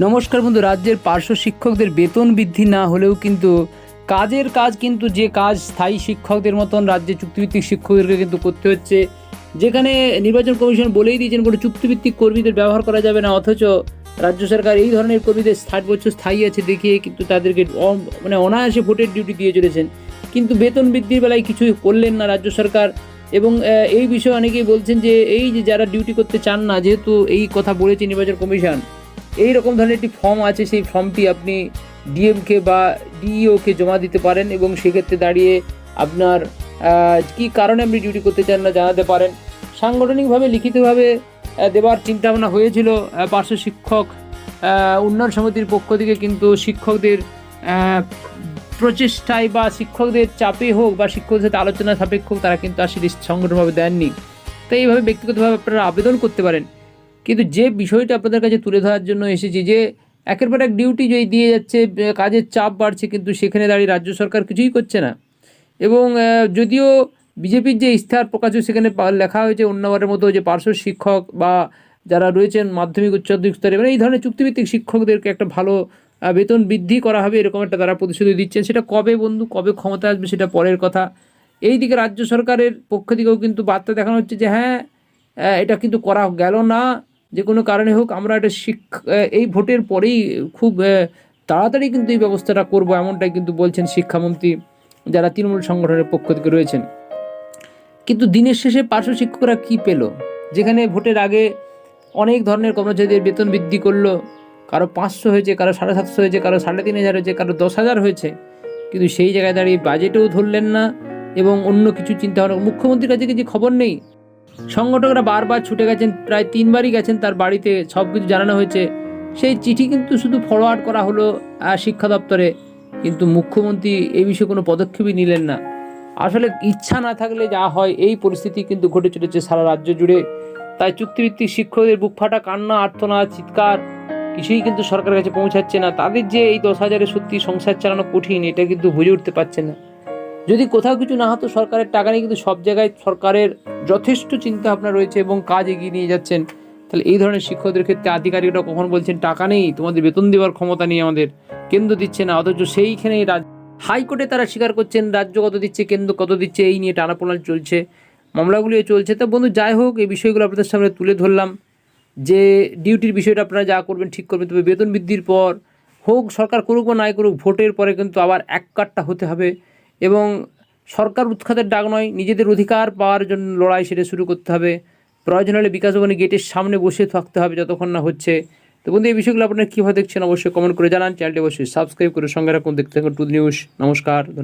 নমস্কার বন্ধু, রাজ্যের পার্শ্ব শিক্ষকদের বেতন বৃদ্ধি না হলেও কিন্তু কাজের কাজ কিন্তু যে কাজ স্থায়ী শিক্ষকদের মতন রাজ্যে চুক্তিভিত্তিক শিক্ষকদেরকে কিন্তু করতে হচ্ছে। যেখানে নির্বাচন কমিশন বলেই দিয়েছেন, কোনো চুক্তিভিত্তিক কর্মীদের ব্যবহার করা যাবে না, অথচ রাজ্য সরকার এই ধরনের কর্মীদের ষাট বছর স্থায়ী আছে দেখিয়ে কিন্তু তাদেরকে মানে অনায়াসে ভোটের ডিউটি দিয়ে চলেছেন। কিন্তু বেতন বৃদ্ধির বেলায় কিছুই করলেন না রাজ্য সরকার এবং এই বিষয়ে অনেকেই বলছেন যে, এই যে যারা ডিউটি করতে চান না, যেহেতু এই কথা বলেছে নির্বাচন কমিশন এই রকম ধরনের একটি ফর্ম আছে, সেই ফর্মটি আপনি ডিএমকে বা ডিইওকে জমা দিতে পারেন এবং সেক্ষেত্রে দাঁড়িয়ে আপনার কি কারণে আপনি ডিউটি করতে চান না জানাতে পারেন। সাংগঠনিকভাবে, লিখিতভাবে দেওয়ার চিন্তাভাবনা হয়েছিল পার্শ্ব শিক্ষক উন্নয়ন সমিতির পক্ষ থেকে, কিন্তু শিক্ষকদের প্রচেষ্টায় বা শিক্ষকদের চাপে হোক বা শিক্ষকদের সাথে আলোচনা সাপেক্ষ তারা কিন্তু আর সেটি সংগঠনভাবে দেননি। তো এইভাবে ব্যক্তিগতভাবে আপনারা আবেদন করতে পারেন। কিন্তু যে বিষয়টা আপনাদের কাছে তুলে ধরার জন্য এসেছি যে একের পর এক ডিউটি যদি দিয়ে যাচ্ছে কাজের চাপ বাড়ছে, কিন্তু সেখানে দাঁড়িয়ে রাজ্য সরকার কিছুই করছে না। এবং যদিও বিজেপির যে ইস্তাহার প্রকাশ সেখানে লেখা হয়েছে অন্যবারের মতো যে পার্শ্ব শিক্ষক বা যারা রয়েছেন মাধ্যমিক উচ্চ মাধ্যমিক স্তরে মানে এই ধরনের চুক্তিভিত্তিক শিক্ষকদেরকে একটা ভালো বেতন বৃদ্ধি করা হবে এরকম একটা তারা প্রতিশ্রুতি দিচ্ছেন। সেটা কবে বন্ধু, কবে ক্ষমতা আসবে সেটা পরের কথা। এই দিকে রাজ্য সরকারের পক্ষ থেকেও কিন্তু বার্তা দেখানো হচ্ছে যে হ্যাঁ এটা কিন্তু করা গেল না। যে কোনো কারণে হোক আমরা এটা আহ, এই ভোটের পরেই খুব তাড়াতাড়ি কিন্তু এই ব্যবস্থাটা করব এমনটাই কিন্তু বলছেন শিক্ষামন্ত্রী যারা তৃণমূল সংগঠনের পক্ষ থেকে রয়েছেন। কিন্তু দিনের শেষে পার্শ্ব শিক্ষকরা কী পেল? যেখানে ভোটের আগে অনেক ধরনের কর্মচারীদের বেতন বৃদ্ধি করল কারও পাঁচশো হয়েছে কারও সাড়ে সাতশো হয়েছে কারও সাড়ে তিন হাজার হয়েছে কারও দশ হাজার হয়েছে কিন্তু সেই জায়গায় দাঁড়িয়ে বাজেটেও ধরলেন না এবং অন্য কিছু চিন্তা ভাবনা মুখ্যমন্ত্রীর কাছে কিছু খবর নেই? সংগঠকরা বারবার ছুটে গেছেন, প্রায় তিনবারই গেছেন তার বাড়িতে, সব কিছু জানানো হয়েছে। সেই চিঠি কিন্তু শুধু ফরওয়ার্ড করা হলো শিক্ষা দপ্তরে। কিন্তু মুখ্যমন্ত্রী এই বিষয়ে কোনো পদক্ষেপই নিলেন না। আসলে ইচ্ছা না থাকলে যা হয়, এই পরিস্থিতি কিন্তু ঘটে চলেছে সারা রাজ্য জুড়ে। তাই চুক্তিভিত্তিক শিক্ষকদের বুক ফাটা, কান্না, আর্তনাদ, চিৎকার কিছুই কিন্তু সরকারের কাছে পৌঁছাচ্ছে না। তাদের যে এই দশ হাজারে সত্যি সংসার চালানো কঠিন, এটা কিন্তু বুঝে উঠতে পারছে না। যদি কোথাও কিছু না হতো সরকারের টাকা নেই কিন্তু সব জায়গায় সরকারের যথেষ্ট চিন্তা ভাবনা রয়েছে এবং কাজ এগিয়ে নিয়ে যাচ্ছেন। তাহলে এই ধরনের শিক্ষকদের ক্ষেত্রে আধিকারিকরা কখন বলছেন, টাকা নেই, তোমাদের বেতন দেওয়ার ক্ষমতা নেই আমাদের, কেন্দ্র দিচ্ছে না। অথচ সেইখানেই রাজ হাইকোর্টে তারা স্বীকার করছেন, রাজ্য কত দিচ্ছে, কেন্দ্র কত দিচ্ছে, এই নিয়ে টানাপোড়ান চলছে, মামলাগুলিও চলছে। তো বন্ধু, যাই হোক, এই বিষয়গুলো আপনাদের সামনে তুলে ধরলাম যে ডিউটির বিষয়টা আপনারা যা করবেন ঠিক করবেন। তবে বেতন বৃদ্ধির পর হোক, সরকার করুক বা নাই করুক, ভোটের পরে কিন্তু আবার এক কাটটা হতে হবে। এবং সরকার উৎখাতের ডাক নয়, নিজেদের অধিকার পাওয়ার জন্য লড়াই সেটা শুরু করতে হবে। প্রয়োজন হলে বিকাশ ভবনে গেটের সামনে বসে থাকতে হবে যতক্ষণ না হচ্ছে। তো বন্ধু, এই বিষয়গুলো আপনারা কীভাবে দেখছেন অবশ্যই কমেন্ট করে জানান। চ্যানেলটি অবশ্যই সাবস্ক্রাইব করে সঙ্গে রাখুন। দেখতে থাকুন টুদ নিউজ। নমস্কার, ধন্যবাদ।